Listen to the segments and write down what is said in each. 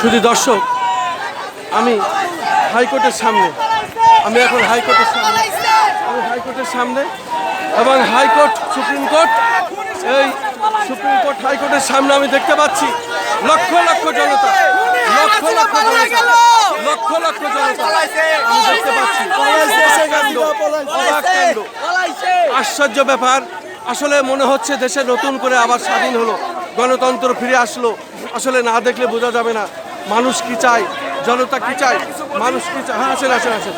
শুধু দর্শক, আমি হাইকোর্টের সামনে, আমি এখন হাইকোর্টের সামনে, আমি হাইকোর্টের সামনে এবং হাইকোর্ট, সুপ্রিম কোর্ট, এই সুপ্রিম কোর্ট, হাইকোর্টের সামনে আমি দেখতে পাচ্ছি লক্ষ লক্ষ জনতা, লক্ষ লক্ষ জনতা, লক্ষ লক্ষ জনতা, আমি দেখতে পাচ্ছি। আশ্চর্য ব্যাপার, আসলে মনে হচ্ছে দেশে নতুন করে আবার স্বাধীন হলো, গণতন্ত্র ফিরে আসলো, আসলে না দেখলে বোঝা যাবে না মানুষ কি চায়? জনতা কি চায়? মানুষ কি চায়? হ্যাঁ আসেন আসেন আসেন।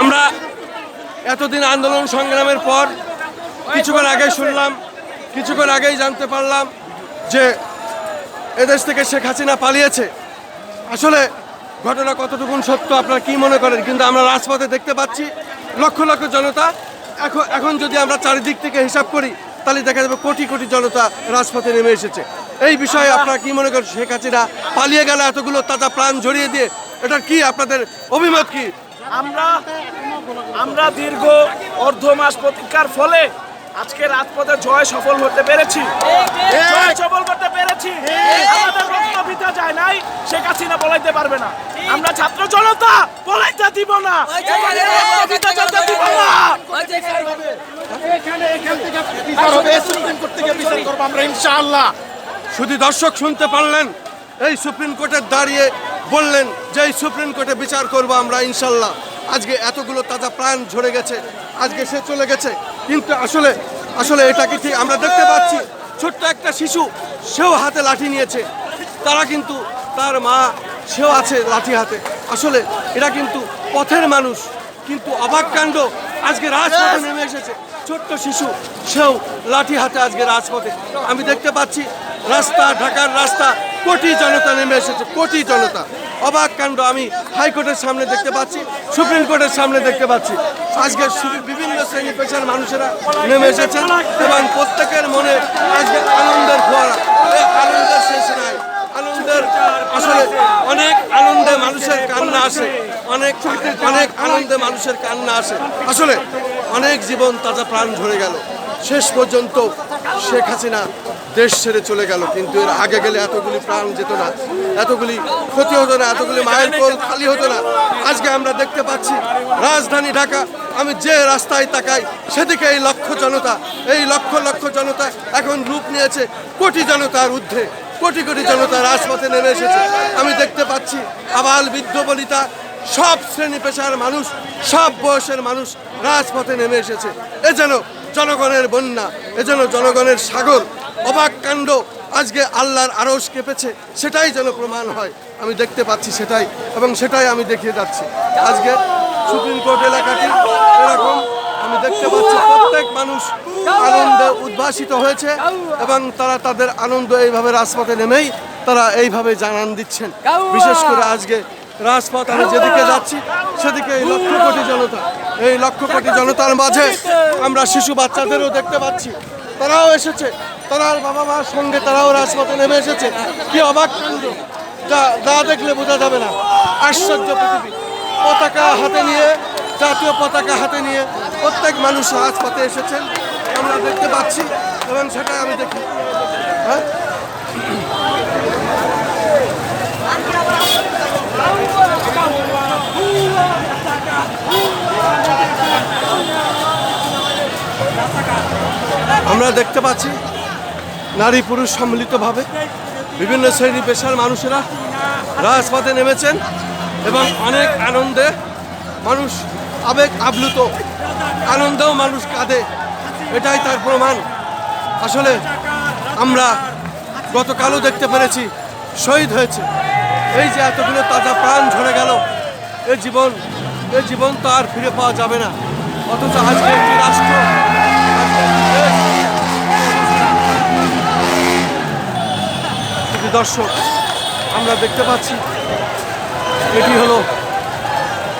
আমরা এতদিন আন্দোলন সংগ্রামের পর কিছুক্ষণ আগেই শুনলাম, কিছুক্ষণ আগেই জানতে পারলাম যে এদেশ থেকে শেখ হাসিনা পালিয়েছে। আসলে ঘটনা কতটুকুন সত্য আপনারা কি মনে করেন? কিন্তু আমরা রাজপথে দেখতে পাচ্ছি লক্ষ লক্ষ জনতা। এখন এখন যদি আমরা চারিদিক থেকে হিসাব করি তাহলে দেখা যাবে কোটি কোটি জনতা রাজপথে নেমে এসেছে। এই বিষয়ে আপনারা কি মনে করেন, শেখ হাসিনা পালিয়ে গেল এতগুলো তাজা প্রাণ ঝরিয়ে দিয়ে? এটা কি আপনাদের অভিমত কি? আমরা আমরা দীর্ঘ অর্ধ মাস প্রতীক্ষার ফলে আজকে রাজপথে জয় সফল হতে পেরেছি। জয় সফল করতে পেরেছি। আমাদের রক্ত বিতা যায় নাই শেখ হাসিনা বলাইতে পারবে না। আমরা ছাত্র জনতা বলাইতে দিব না। বিচার হবে। সুপ্রিম কোর্ট থেকে বিচার করব আমরা ইনশাআল্লাহ। শুধু দর্শক শুনতে পারলেন এই সুপ্রিম কোর্টে দাঁড়িয়ে বললেন যে এই সুপ্রিম কোর্টে বিচার করব আমরা ইনশাল্লাহ আজকে এতগুলো তাজা প্রাণ ঝরে গেছে আজকে সে চলে গেছে। কিন্তু আসলে আসলে এটাকে ঠিক? আমরা দেখতে পাচ্ছি ছোট্ট একটা শিশু, সেও হাতে লাঠি নিয়েছে। তারা কিন্তু তার মা, সেও আছে লাঠি হাতে। আসলে এরা কিন্তু পথের মানুষ, কিন্তু অবাক কাণ্ড আজকে রাজপথে নেমে এসেছে। ছোট্ট শিশু, সেও লাঠি হাতে আজকে রাজপথে। আমি দেখতে পাচ্ছি, রাস্তা, ঢাকার রাস্তা, কোটি জনতা নেমে এসেছে, কোটি জনতা। অবাক কাণ্ড, আমি হাইকোর্টের সামনে দেখতে পাচ্ছি, সুপ্রিম কোর্টের সামনে দেখতে পাচ্ছি। আজকে বিভিন্ন শ্রেণি পেশার মানুষেরা নেমে এসেছেন এবং প্রত্যেকের মনে আজকে আনন্দের ফোয়ারা। আনন্দের শেষ নাই। আনন্দের আসলে অনেক আনন্দে মানুষের কান্না আসে। অনেক অনেক আনন্দে মানুষের কান্না আসে। আসলে অনেক জীবন তাজা প্রাণ ঝরে গেল। শেষ পর্যন্ত শেখ হাসিনা দেশ ছেড়ে চলে গেল, কিন্তু এর আগে গেলে এতগুলি প্রাণ যেত না, এতগুলি ক্ষতি হতো না, এতগুলি মায়ের কোল খালি হতো না। আজকে আমরা দেখতে পাচ্ছি, রাজধানী ঢাকা, আমি যে রাস্তায় তাকাই, সেদিকে এই লক্ষ জনতা, এই লক্ষ লক্ষ জনতা এখন রূপ নিয়েছে, কোটি জনতার ঊর্ধ্বে, কোটি কোটি জনতা রাজপথে নেমে এসেছে। আমি দেখতে পাচ্ছি, আবাল বৃদ্ধ বনিতা সব শ্রেণি পেশার মানুষ, সব বয়সের মানুষ রাজপথে নেমে এসেছে। এ যেন জনগণের বন্যা, এ যেন জনগণের সাগর, অবাক কাণ্ড আজকে আল্লাহর আরস কেঁপেছে, সেটাই যেন প্রমাণ হয়। আমি দেখতে পাচ্ছি সেটাই এবং সেটাই আমি দেখিয়ে যাচ্ছি। আজকে সুপ্রিম কোর্ট এলাকাটি এরকম, আমি দেখতে পাচ্ছি প্রত্যেক মানুষ আনন্দে উদ্ভাসিত হয়েছে এবং তারা তাদের আনন্দ এইভাবে রাজপথে নেমেই তারা এইভাবে জানান দিচ্ছেন। বিশেষ করে আজকে রাজপথ, আমি যেদিকে যাচ্ছি, সেদিকে এই লক্ষ কোটি জনতা, এই লক্ষ কোটি জনতার মাঝে আমরা শিশু বাচ্চাদেরও দেখতে পাচ্ছি। তারাও এসেছে তারার বাবা মার সঙ্গে তারাও রাজপথে নেমে এসেছে। কি অবাক কাণ্ড যা যা দেখলে বোঝা যাবে না। আশ্চর্য পৃথিবী। পতাকা হাতে নিয়ে, জাতীয় পতাকা হাতে নিয়ে প্রত্যেক মানুষ রাজপথে এসেছেন। আমরা দেখতে পাচ্ছি, এবং সেটা আমি দেখি। হ্যাঁ? আমরা দেখতে পাচ্ছি নারী পুরুষ সম্মিলিতভাবে বিভিন্ন শ্রেণি পেশার মানুষেরা রাজপথে নেমেছেন এবং অনেক আনন্দে মানুষ আবেগ আপ্লুত, আনন্দেও মানুষ কাঁদে। এটাই তার প্রমাণ। আসলে আমরা গতকালও দেখতে পেরেছি, শহীদ হয়েছে। এই যে এতগুলো তাজা প্রাণ ঝরে গেল, এ জীবন এ জীবন তো আর ফিরে পাওয়া যাবে না। অথচ আজকে একটি রাষ্ট্র দর্শক, আমরা দেখতে পাচ্ছি এটি হলো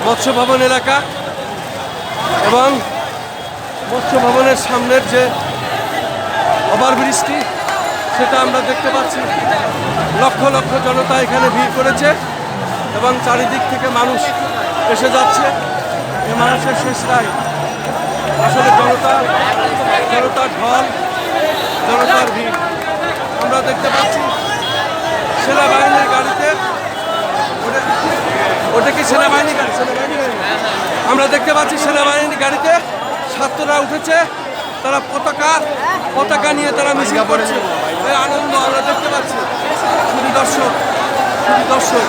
মৎস্য ভবন এলাকা এবং মৎস্য ভবনের সামনের যে ওভারব্রিজটি সেটা আমরা দেখতে পাচ্ছি। লক্ষ লক্ষ জনতা এখানে ভিড় করেছে এবং চারিদিক থেকে মানুষ এসে যাচ্ছে। এ মানুষের শেষ নাই আসলে জনতা, জনতার ঢল, জনতার ভিড় দেখতে পাচ্ছি সেনাবাহিনীর গাড়িতে ওটা- ওটা কি সেনাবাহিনী গাড়ি আমরা দেখতে পাচ্ছি সেনাবাহিনীর গাড়িতে ছাত্ররা উঠেছে। তারা পতাকা পতাকা নিয়ে তারা মিছিল করছে। আনন্দ আমরা দেখতে পাচ্ছি। দর্শক দর্শক।